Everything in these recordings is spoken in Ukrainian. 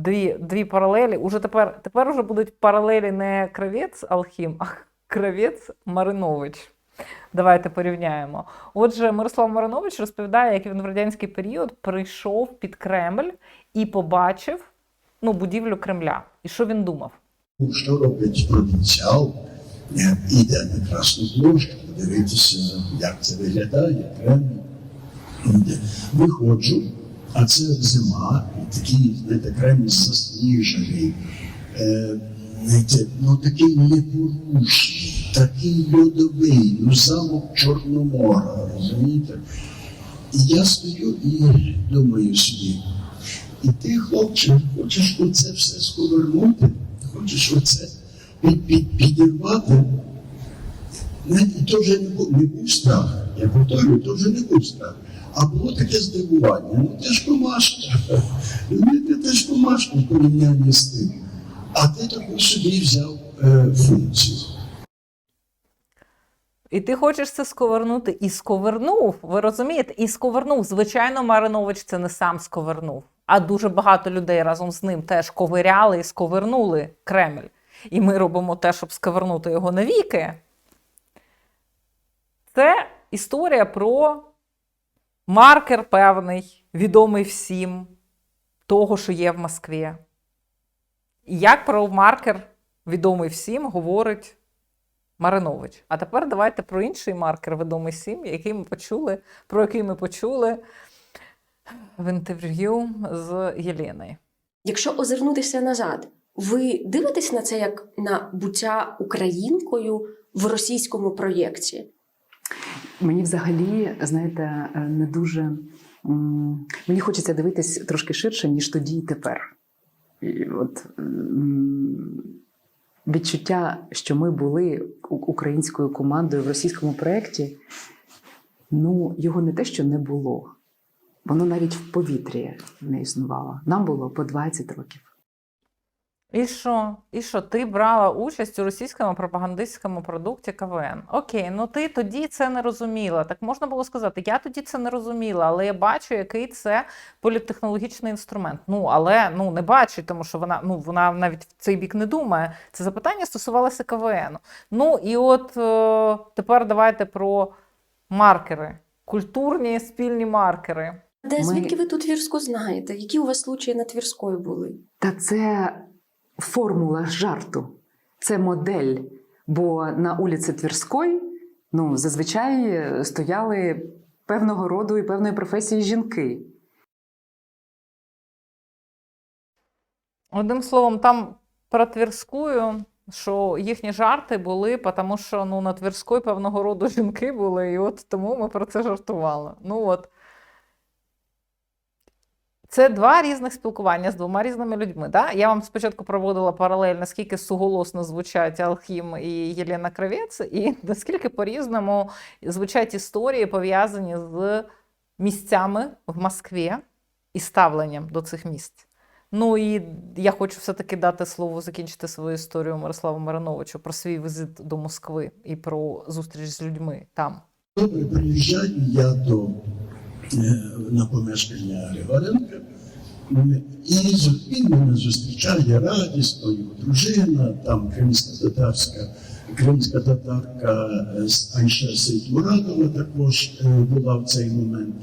дві, дві паралелі. Уже тепер, тепер уже будуть паралелі не кравець Алхім, а кравець Маринович. Давайте порівняємо. Отже, Мирослав Маринович розповідає, як він в радянський період прийшов під Кремль і побачив ну, будівлю Кремля. І що він думав? Що робить провінціал? Е, Іде на Красну площу, подивитися, як це виглядає, Кремль. Виходжу, а це зима, такий, Кремль засніжений. Е, ну такий непорушний, такий льодовий, ну замок Чорномора, розумієте? І я стою і думаю собі, і ти, хлопче, хочеш оце все сковернути, хочеш оце під, під, підірвати. Знаєте, то вже не був, не був страх. Я повторюю, то вже не був страх. А було таке здивування. Ну ти ж помашка. Розумієте, ти ж помашка в порівнянні з тим. А ти таку собі взяв е, функцію. І ти хочеш це сковернути і сковернув. Ви розумієте? І сковернув. Звичайно, Маринович це не сам сковернув, а дуже багато людей разом з ним теж ковиряли і сковернули Кремль. І ми робимо те, щоб сковернути його навіки. Це історія про маркер певний, відомий всім, того, що є в Москві. І як про маркер, відомий всім, говорить Маринович. А тепер давайте про інший маркер відомий всім, який ми почули, про який ми почули в інтерв'ю з Єленою. Якщо озирнутися назад, ви дивитесь на це як на буття українкою в російському проєкті? Мені взагалі, знаєте, е, не дуже мені хочеться дивитись трошки ширше, ніж тоді і тепер. І от відчуття, що ми були українською командою в російському проєкті, ну його не те, що не було. Воно навіть в повітрі не існувало. Нам було по 20 років. І що? І що? Ти брала участь у російському пропагандистському продукті КВН. Окей, ну ти тоді це не розуміла. Так можна було сказати, я тоді це не розуміла, але я бачу, який це політтехнологічний інструмент. Ну, але ну не бачить, тому що вона ну вона навіть в цей бік не думає. Це запитання стосувалося КВН. Ну і от е, тепер давайте про маркери, культурні спільні маркери. Де Ми- звідки ви ту Твірську знаєте? Які у вас случаї на Твірської були? Та це формула жарту, це модель. Бо на вулиці Тверської ну, зазвичай стояли певного роду і певної професії жінки. Одним словом, там про Тверську, що їхні жарти були, тому що ну, на Тверської певного роду жінки були, і от тому ми про це жартували. Ну от. Це два різних спілкування з двома різними людьми. Да? Я вам спочатку проводила паралель, наскільки суголосно звучать Алхім і Єлена Кравець, і наскільки по-різному звучать історії, пов'язані з місцями в Москві і ставленням до цих місць. Ну і я хочу все-таки дати слово закінчити свою історію Мирославу Мариновичу про свій візит до Москви і про зустріч з людьми там. Добре, приїжджаю я до, на помешкання Григоренка, і він мене зустрічає радісно, його дружина, там кримська татарська, кримська татарка е, Айша Сейтмурадова також е, була в цей момент.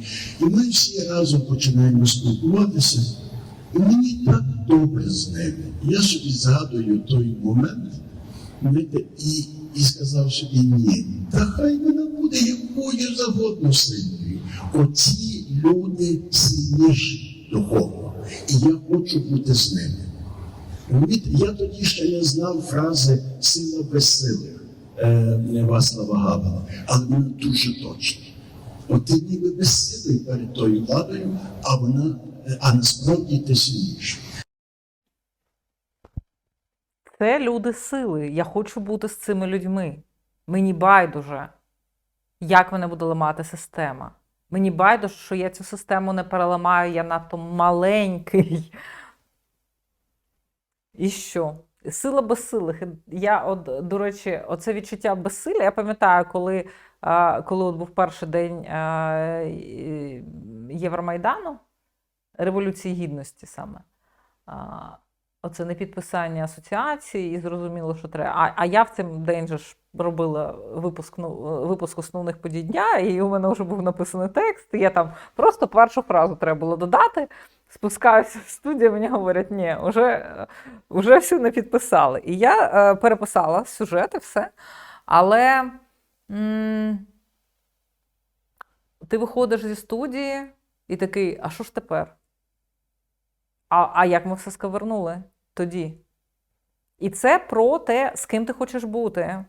І ми всі разом починаємо спілкуватися. І мені так добре з ними. Я собі згадую той момент, і, і сказав собі, ні, та хай вона буде якою завгодно сильною. Оці люди сильніші духовно. І я хочу бути з ними. Я тоді ще не знав фрази сила безсилих е, Васлава Габела, але вона дуже точна. От ти ніби безсилий перед тою владою, а вона, е, а насправді ти сильніший. Це люди сили. Я хочу бути з цими людьми. Мені байдуже, як мене буде ламати система. Мені байдуже, що я цю систему не переламаю, я надто маленький. І що? Сила безсилих. Я, от, до речі, оце відчуття безсилля. Я пам'ятаю, коли, коли от був перший день Євромайдану, Революції Гідності саме. оце не підписання асоціації, і зрозуміло, що треба. А, а я в цей день же ж робила випуск, ну, випуск основних подій дня, і у мене вже був написаний текст. Я там просто першу фразу треба було додати. Спускаюся в студію, мені говорять, ні, вже, вже все не підписали. І я е, переписала сюжет і все. Але м- ти виходиш зі студії і такий, а що ж тепер? А, а як ми все сковернули тоді? І це про те, з ким ти хочеш бути.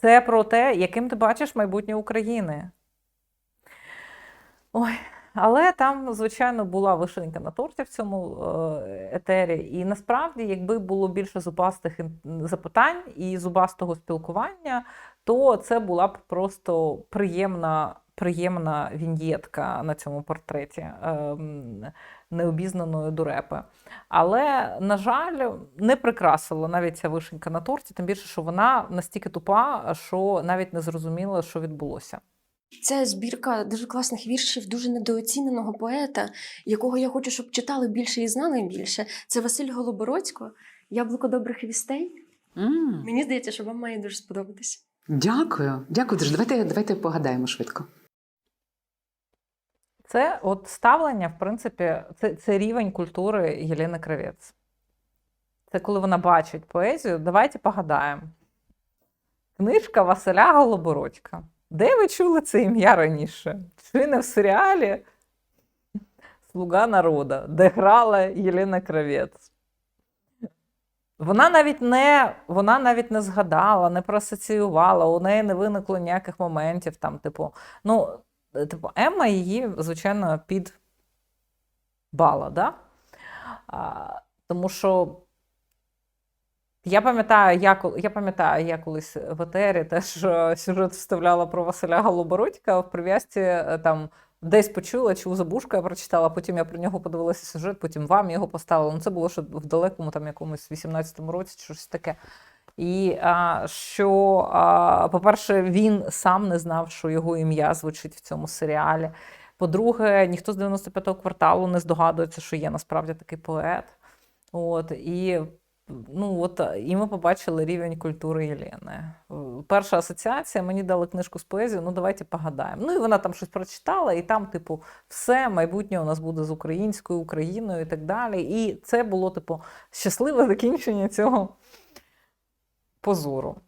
Це про те, яким ти бачиш майбутнє України. Ой, але там, звичайно, була вишенька на торті в цьому е, етері. І насправді, якби було більше зубастих запитань і зубастого спілкування, то це була б просто приємна, приємна віньєтка на цьому портреті ем, необізнаної дурепи. Але, на жаль, не прикрасила навіть ця вишенька на торті, тим більше, що вона настільки тупа, що навіть не зрозуміла, що відбулося. Це збірка дуже класних віршів, дуже недооціненого поета, якого я хочу, щоб читали більше і знали більше. Це Василь Голобородько, Яблуко добрих вістей. М, Мені здається, що вам має дуже сподобатися. Дякую, дякую дуже. Давайте, давайте погадаємо швидко. Це от ставлення, в принципі, це, це рівень культури Єлени Кравець. Це коли вона бачить поезію. Давайте погадаємо. Книжка Василя Голобородька. Де ви чули це ім'я раніше? Чи не в серіалі Слуга народа, де грала Єлена Кравець? Вона навіть не, вона навіть не згадала, не проасоціювала, у неї не виникло ніяких моментів. Там, типу, ну, е, типу, Емма її, звичайно, під бала, да? а, тому що я пам'ятаю, я, я пам'ятаю, я колись в етері теж е, сюжет вставляла про Василя Голобородька в прив'язці е, там. Десь почула, чи у забушку я прочитала, потім я про нього подивилася сюжет, потім вам його поставила. Ну, це було ще в далекому там якомусь 18-му році, чи щось таке. І а, що, а, по-перше, він сам не знав, що його ім'я звучить в цьому серіалі. По-друге, ніхто з 95-го кварталу не здогадується, що є насправді такий поет. От, і, ну, от, і ми побачили рівень культури Єлени. Перша асоціація, мені дали книжку з поезією, ну давайте погадаємо. Ну і вона там щось прочитала, і там, типу, все, майбутнє у нас буде з українською, Україною і так далі. І це було, типу, щасливе закінчення цього позору.